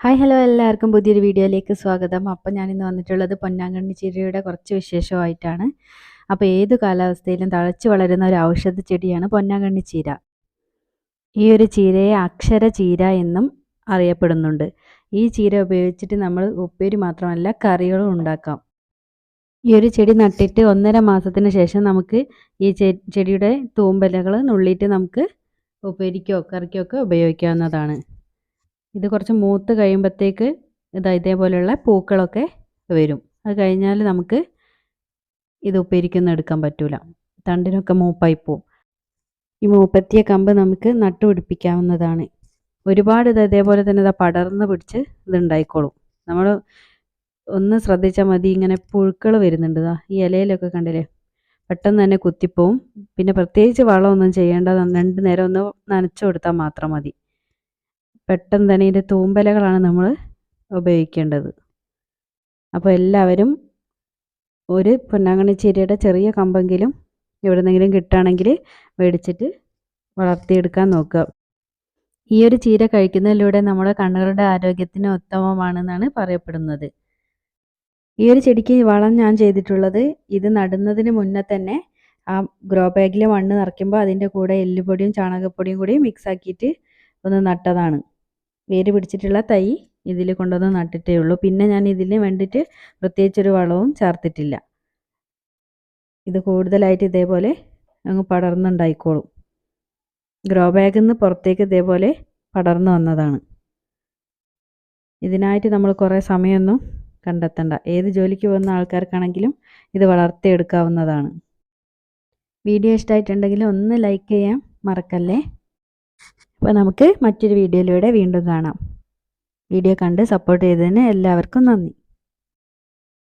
Hi hello എല്ലാവർക്കും പുതിയൊരു വീഡിയോയിലേക്ക് സ്വാഗതം. അപ്പം ഞാനിന്ന് വന്നിട്ടുള്ളത് പൊന്നാങ്കണ്ണി ചെടിയുടെ കുറച്ച് വിശേഷമായിട്ടാണ് അപ്പോൾ ഏത് കാലാവസ്ഥയിലും തഴച്ചു വളരുന്ന ഒരു ഔഷധ ചെടിയാണ് പൊന്നാങ്കണ്ണി ചീര. ഈ ഒരു ചീരയെ അക്ഷര ചീര എന്നും അറിയപ്പെടുന്നുണ്ട്. ഈ ചീര ഉപയോഗിച്ചിട്ട് നമ്മൾ ഉപ്പേരി മാത്രമല്ല കറികളും ഉണ്ടാക്കാം. ഈ ഒരു ചെടി നട്ടിട്ട് ഒന്നര മാസത്തിന് ശേഷം നമുക്ക് ഈ ചെടിയുടെ തൂമ്പലകൾ നുള്ളിയിട്ട് നമുക്ക് ഉപ്പേരിക്കോ കറിക്കോ ഒക്കെ ഉപയോഗിക്കാവുന്നതാണ്. ഇത് കുറച്ച് മൂത്ത് കഴിയുമ്പോഴത്തേക്ക് ഇതാ ഇതേപോലെയുള്ള പൂക്കളൊക്കെ വരും. അത് കഴിഞ്ഞാൽ നമുക്ക് ഇത് ഉപ്പേരിക്കൊന്നും എടുക്കാൻ പറ്റൂല. തണ്ടിനൊക്കെ മൂപ്പായി പോവും. ഈ മൂപ്പത്തിയ കമ്പ് നമുക്ക് നട്ടുപിടിപ്പിക്കാവുന്നതാണ് ഒരുപാട് ഇത് ഇതേപോലെ തന്നെ ഇതാ പടർന്ന് പിടിച്ച് ഇത് ഉണ്ടായിക്കോളും. നമ്മൾ ഒന്ന് ശ്രദ്ധിച്ചാൽ മതി ഇങ്ങനെ പുഴുക്കൾ വരുന്നുണ്ട്. ഈ ഇലയിലൊക്കെ കണ്ടില്ലേ? പെട്ടെന്ന് തന്നെ കുത്തിപ്പോവും. പിന്നെ പ്രത്യേകിച്ച് വളമൊന്നും ചെയ്യേണ്ട രണ്ട് നേരം ഒന്ന് നനച്ചു കൊടുത്താൽ മാത്രം മതി. പെട്ടെന്ന് തന്നെ ഇതിന്റെ തൂമ്പലകളാണ് നമ്മൾ ഉപയോഗിക്കേണ്ടത്. അപ്പോൾ എല്ലാവരും ഒരു പൊന്നാങ്കണ്ണി ചീരയുടെ ചെറിയ കമ്പെങ്കിലും എവിടെ നിന്നെങ്കിലും കിട്ടുകയാണെങ്കിൽ മേടിച്ചിട്ട് വളർത്തിയെടുക്കാൻ നോക്കുക. ഈ ഒരു ചീര കഴിക്കുന്നതിലൂടെ നമ്മുടെ കണ്ണുകളുടെ ആരോഗ്യത്തിന് ഉത്തമമാണെന്നാണ് പറയപ്പെടുന്നത്. ഈ ഒരു ചെടിക്ക് വളം ഞാൻ ചെയ്തിട്ടുള്ളത് ഇത് നടുന്നതിന് മുന്നേ തന്നെ ആ ഗ്രോ ബാഗിൽ മണ്ണ് നിറയ്ക്കുമ്പോൾ അതിന്റെ കൂടെ എല്ലുപൊടിയും ചാണകപ്പൊടിയും കൂടി മിക്സ് ആക്കിയിട്ട് ഒന്ന് നട്ടതാണ്. വേര് പിടിച്ചിട്ടുള്ള തൈ ഇതിൽ കൊണ്ടുവന്ന് നട്ടിട്ടേ ഉള്ളൂ. പിന്നെ ഞാൻ ഇതിന് വേണ്ടിയിട്ട് പ്രത്യേകിച്ചൊരു വളവും ചേർത്തിട്ടില്ല. ഇത് കൂടുതലായിട്ട് ഇതേപോലെ അങ്ങ് പടർന്നുണ്ടായിക്കോളും. ഗ്രോ ബാഗിൽ നിന്ന് പുറത്തേക്ക് ഇതേപോലെ പടർന്നു വന്നതാണ്. ഇതിനായിട്ട് നമ്മൾ കുറേ സമയമൊന്നും കണ്ടെത്തണ്ട. ഏത് ജോലിക്ക് പോകുന്ന ആൾക്കാർക്കാണെങ്കിലും ഇത് വളർത്തിയെടുക്കാവുന്നതാണ്. വീഡിയോ ഇഷ്ടമായിട്ടുണ്ടെങ്കിൽ ഒന്ന് ലൈക്ക് ചെയ്യാൻ മറക്കല്ലേ? അപ്പോൾ നമുക്ക് മറ്റൊരു വീഡിയോയിലൂടെ വീണ്ടും കാണാം. വീഡിയോ കണ്ട് സപ്പോർട്ട് ചെയ്തതിന് എല്ലാവർക്കും നന്ദി.